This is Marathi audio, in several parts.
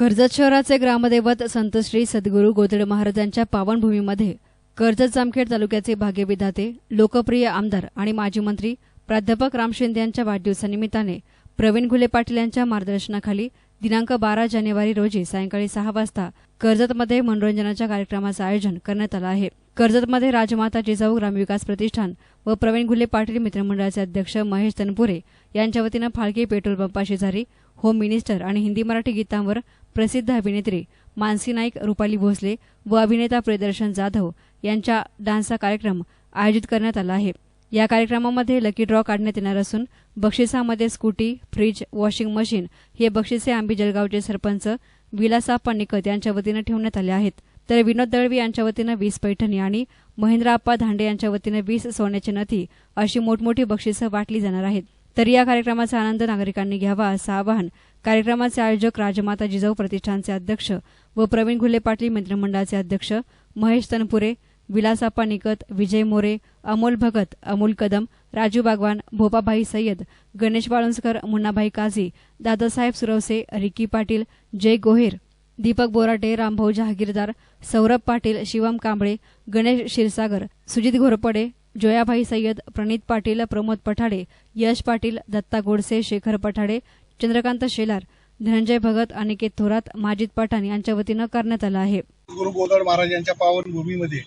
कर्जत शहराचे ग्रामदैवत संत श्री सद्गुरू गोदड महाराजांच्या पावनभूमीमध्ये कर्जत जामखेड तालुक्याचे भाग्यविधाते लोकप्रिय आमदार आणि माजी मंत्री प्राध्यापक राम शिंदे यांच्या वाढदिवसानिमित्ताने प्रवीण घुले पाटील यांच्या मार्गदर्शनाखाली दिनांक बारा जानेवारी रोजी सायंकाळी सहा वाजता कर्जतमध्ये मनोरंजनाच्या कार्यक्रमाचं आयोजन करण्यात आलं आहे. कर्जतमध्ये राजमाता जिजाऊ ग्रामविकास प्रतिष्ठान व प्रवीण घुले पाटील मित्रमंडळाचे अध्यक्ष महेश तनपुरे यांच्या वतीनं फाळके पेट्रोल पंपाशेजारी होम मिनिस्टर आणि हिंदी मराठी गीतांवर प्रसिद्ध अभिनेत्री मानसी नाईक रुपाली भोसले व अभिनेता प्रियदर्शन जाधव यांच्या डान्सचा कार्यक्रम आयोजित करण्यात आला आहे. या कार्यक्रमामध्ये लकी ड्रॉ काढण्यात येणार असून बक्षिसामध्ये स्कूटी फ्रीज वॉशिंग मशीन हे बक्षिसे आंबी जळगावचे सरपंच विलासा पन्निकत यांच्या वतीनं ठेवण्यात आले आहेत. तर विनोद दळवी यांच्या वतीनं वीस पैठणी आणि महेंद्राप्पा धांडे यांच्या वतीनं वीस सोन्याची नथी अशी मोठमोठी बक्षिसं वाटली जाणार आहेत. तर या कार्यक्रमाचा आनंद नागरिकांनी घ्यावा असं आवाहन कार्यक्रमाचे आयोजक राजमाता जिजाऊ प्रतिष्ठानचे अध्यक्ष व प्रवीण घुले पाटील मंत्रिमंडळाचे अध्यक्ष महेश तनपुरे विलासाप्पा निकत विजय मोरे अमोल भगत अमोल कदम राजू बागवान भोपाभाई सय्यद गणेश बाळुंजकर मुन्नाभाई काझी दादासाहेब सुरवसे रिकी पाटील जय गोहेर दीपक बोराटे रामभाऊ जहागीरदार सौरभ पाटील शिवम कांबळे गणेश क्षीरसागर सुजित घोरपडे जोयाभाई सय्यद प्रणित पाटील प्रमोद पठाडे यश पाटील दत्ता गोडसे शेखर पठाडे चंद्रकांत शेलार धनंजय भगत अनिकेत थोरात माजिद पठाण यांच्या वतीनं करण्यात आलं आहे. गुरु गोदड महाराज यांच्या पावनभूमीमध्ये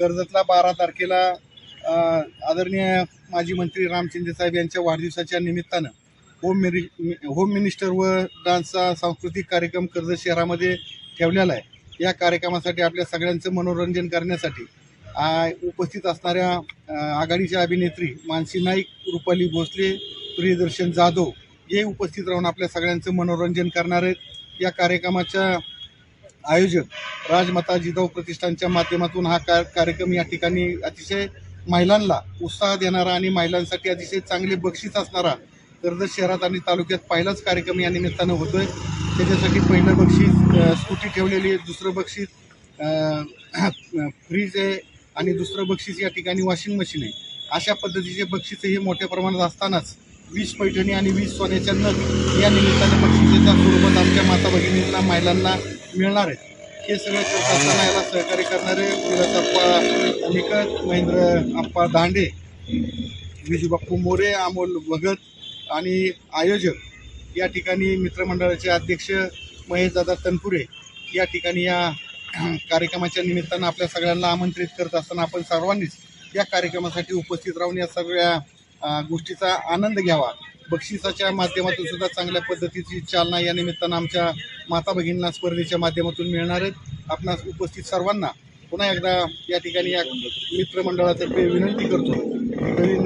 कर्जतला बारा तारखेला आदरणीय माजी मंत्री रामचंद्र साहेब यांच्या वाढदिवसाच्या निमित्तानं होम मिनि होम मिनिस्टर व डान्सचा सांस्कृतिक कार्यक्रम कर्जत शहरामध्ये ठेवलेला आहे. या कार्यक्रमासाठी आपल्या सगळ्यांचं मनोरंजन करण्यासाठी उपस्थित असणाऱ्या आघाडीच्या अभिनेत्री मानसी नाईक रुपाली भोसले प्रियदर्शन जाधव हे उपस्थित राहून आपल्या सगळ्यांचं मनोरंजन करणार आहेत. या कार्यक्रमाच्या आयोजक राजमाता जिजाऊ प्रतिष्ठानच्या माध्यमातून हा का कार्यक्रम या ठिकाणी अतिशय महिलांना उत्साह देणारा आणि महिलांसाठी अतिशय चांगले बक्षीस असणारा कर्जत शहरात आणि तालुक्यात पहिलाच कार्यक्रम या निमित्तानं होतोय. त्याच्यासाठी पहिलं बक्षीस स्कूटी ठेवलेली आहे. दुसरं बक्षीस फ्रीज आहे आणि दुसरं बक्षीस या ठिकाणी वॉशिंग मशीन आहे. अशा पद्धतीचे बक्षीस हे मोठ्या प्रमाणात असतानाच वीस पैठणी आणि वीस सोन्याच्या नग या निमित्तानं बक्षिसाच्या स्वरूपात आमच्या माता भगिनींना महिलांना मिळणार आहे हे सगळं करत असताना याला सहकार्य करणारे विलासप्पा निकट महेंद्र आप्पा दांडे विजूबाप्पू मोरे अमोल भगत आणि आयोजक या ठिकाणी मित्रमंडळाचे अध्यक्ष महेशदादा तनपुरे या ठिकाणी या कार्यक्रमाच्या निमित्तानं आपल्या सगळ्यांना आमंत्रित करत असताना आपण सर्वांनीच या कार्यक्रमासाठी उपस्थित राहून या सगळ्या गोष्टीचा आनंद घ्यावा. बक्षिसाच्या माध्यमातून सुद्धा चांगल्या पद्धतीची चालना या निमित्तानं आमच्या माता भगिनींना स्पर्धेच्या माध्यमातून मिळणार आहेत. आपणास उपस्थित सर्वांना पुन्हा एकदा या ठिकाणी या मित्रमंडळातर्फे विनंती करतो.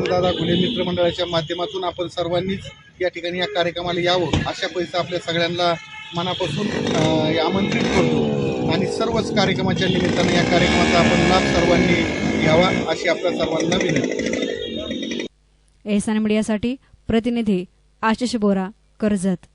दादा घुले मित्रमंडळाच्या माध्यमातून आपण सर्वांनीच या ठिकाणी या कार्यक्रमाला यावं अशा पैसा आपल्या सगळ्यांना मनापासून आमंत्रित करतो. आणि सर्वच कार्यक्रमाच्या निमित्तानं या कार्यक्रमाचा आपण लाभ सर्वांनी घ्यावा अशी आपल्या सर्वांना विनंती. एहसान मीडियासाठी प्रतिनिधी आशिष बोरा कर्जत.